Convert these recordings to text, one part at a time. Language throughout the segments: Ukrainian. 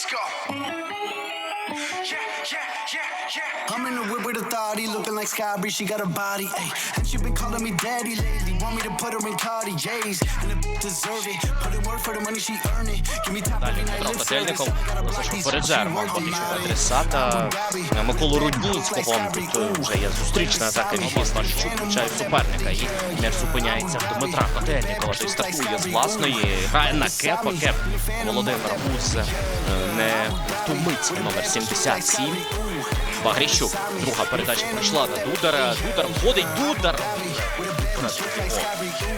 Let's go. I'm in the whip with authority, looking like Sky Bree, she got a body, ayy. And she been calling me daddy lately, want me to put her in Cartier's, and the deserve it. Put in work for the money she earn it. Give me top Далі Дмитро Котельников working фактично out it. адресата Миколу Рудніцького. Тут е, вже є зустрічна атака від Міславчук, включає суперника. І м'яч зупиняється в Дмитра Котельникова. Той стартує з власної, грає на кепа. Кеп Володимир Гуц е, не втомиться. Номер 77. Багріщук. Друга передача прийшла на Дудара. Дудар входить. Дудар.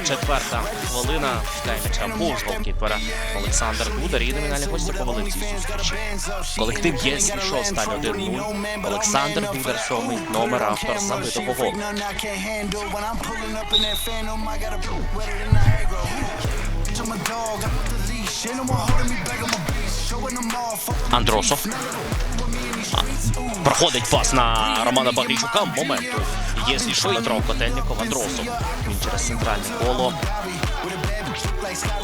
Четверта хвилина. М'яча повз голкіпера Олександр Дудар. І номінальні гості повели в цій зустрічі. Колектив є шов стань 1-0. Олександр Дудар, сьомий номер автор забитого голу. I'm dog, I'm with the leash. Ain't no more holding me back, I'm a Андросов. Проходить пас на Романа Багрійчука. Моменту. Є що Дмитро Котельников, Андросов. Він через центральне коло.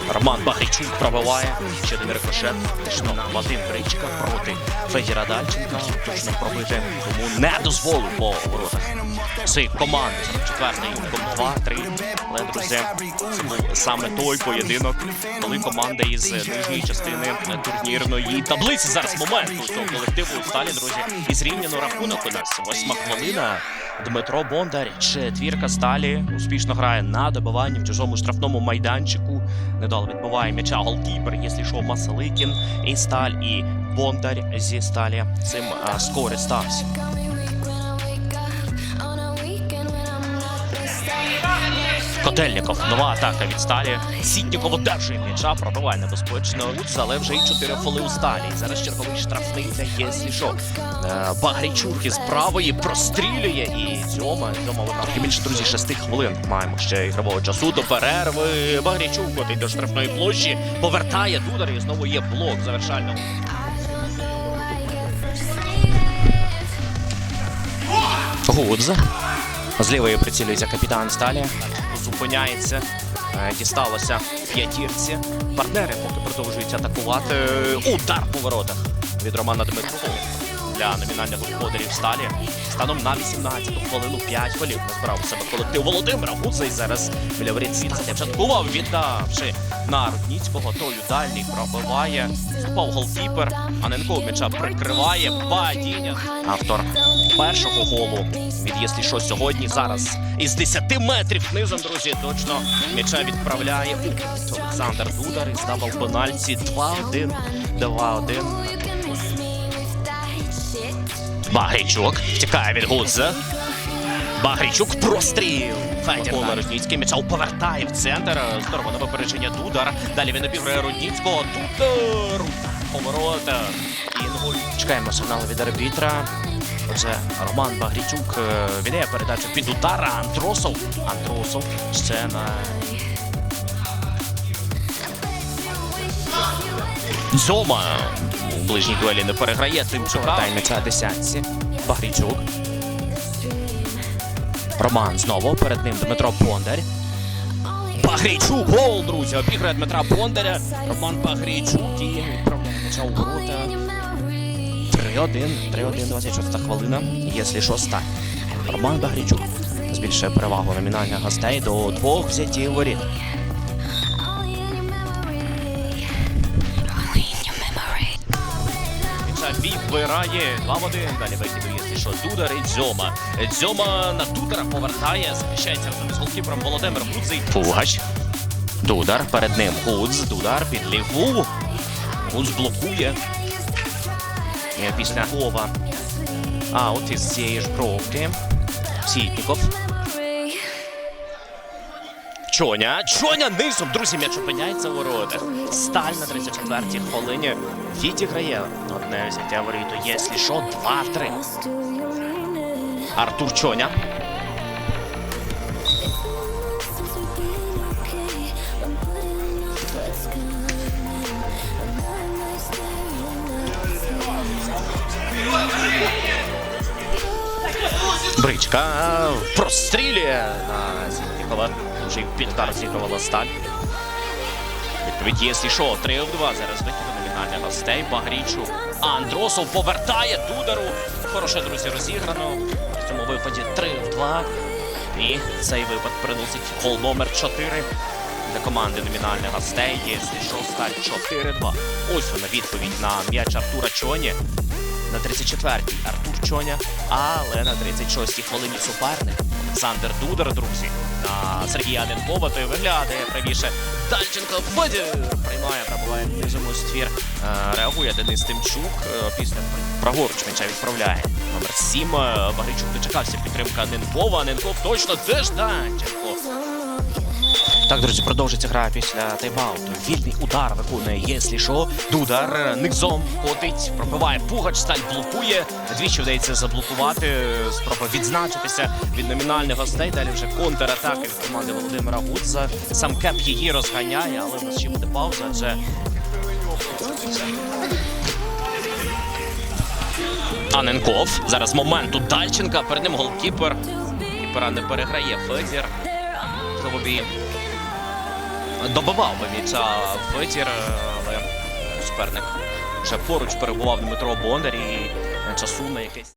Роман Багрійчук пробиває. Ще один рикошет. Точно Вадим Бричка проти Федіра Дальченка. Точно пробити. Тому не дозволив по воротах. Цей команди 44-й юнком 2-3. Але, друзі, це був саме той поєдинок, коли команда із нижньої частини турнірної таблиці зараз момент у цього колективу сталі, друзі, і зрівняно рахунок у нас. Восьма хвилина. Дмитро Бондар, четвірка сталі, успішно грає на добиванні в чужому штрафному майданчику. Недало відбиває м'яча голкіпер, якщо що, Масаликін і сталь, і Бондар зі сталі цим а, скористався. Котельников, нова атака від сталі. Сітніков одержує м'яча, пробиває небезпечно, але вже й 4 фоли у сталі. Зараз черговий штрафний для Єслішо. Е, Багрійчук із правої прострілює і Дзьома. Дзьома трохи більше, друзі, 6 хвилин. Маємо ще ігрового часу до перерви. Багрійчук котить до штрафної площі, повертає Дудар і знову є блок завершального. Гудз. З лівої прицілюється капітан Сталі. Зупиняється. Е, Дісталося п'ятірці. Партнери поки продовжують атакувати. Удар по воротах від Романа Дмитрова для номінальних господарів Сталі. Станом на 18-ту хвилину 5 голів назбирав у себе колектив Володимира Гудза і зараз біля воріт звідси початкував, віддавши на Рудніцького. Той у дальній пробиває. Впав голкіпер. Аненков м'яча прикриває. Падіння. Автор першого голу від що сьогодні зараз із 10 метрів низом, друзі, точно м'яча відправляє Олександр Дудар і здавав пенальті 2-1. 2-1. Багрійчук втікає від Гудза. Багрійчук простріл. Федір Рудніцький м'яча повертає в центр. Здорово на випередження Дудар. Далі він обіграє Рудніцького. Дудар. Поворота. Інгуль. Чекаємо сигналу від арбітра. Оце Роман Багрійчук е, віддає передачу під удара. Андросов. Андросов. Ще на Зома у ближній дуелі не переграє. Тимчука. Дай м'яча десятці. Багрійчук. Роман знову. Перед ним Дмитро Бондар. Багрійчук. Гол, друзі. Обіграє Дмитра Бондаря. Роман Багрійчук. І відправляє м'яча у ворота. 3-1. 3-1, 26 хвилина. Якщо що, стань. Роман Багрійчук збільшує перевагу номінальних гостей до двох взятів воріт. М'яча відбирає 2 в 1. Далі вихід є що Дудар Дзьома. Дзьома на Дудара повертає, захищається разом з голкіпером Володимир Гудзий. Фугач. Дудар перед ним. Гудз. Дудар під ліву. Гудз блокує. Після Вова. А от із цієї ж бровки. Сітніков. Чоня. Чоня низом. Друзі, м'яч опиняється в воротах. Сталь на 34-й хвилині. Відіграє одне взяття воріту. Єслі що, 2-3. Артур Чоня. Бричка прострілює на Сітнікова. Під удар зігрувала сталь. Відповідь є що 3 в 2 зараз викидано від номінальних гостей. Багрічук. Андросов повертає Дудару. Хороше, друзі, розіграно. В цьому випаді 3 в 2. І цей випад приносить гол номер 4 для команди номінальних гостей. Є що стать 4-2. Ось вона відповідь на м'яч Артура Чоні. На 34-й Артур Чоня, але на 36-й хвилині суперник Олександр Дудар, друзі, на Сергія Аненкова, той виглядає правіше. Дальченко Федір приймає, пробуває низом ствір. Реагує Денис Тимчук. Після праворуч м'яча відправляє. Номер 7. Багричук дочекався підтримка Аненкова. Аненков точно теж Данченко. Так, друзі, продовжиться гра після тайм-ауту. Вільний удар виконує Єслі Шо. Дудар низом ходить, пробиває Пугач, сталь блокує. Двічі вдається заблокувати. Спроба відзначитися від номінальних гостей. Далі вже контратаки від команди Володимира Гудза. Сам Кеп її розганяє, але в нас ще буде пауза. Адже Аненков. Зараз момент у Дальченка. Перед ним голкіпер. Кіпера не переграє Федір. Злобій добивав би витір, Федір, але суперник вже поруч перебував Дмитро Бондар і часу на якесь.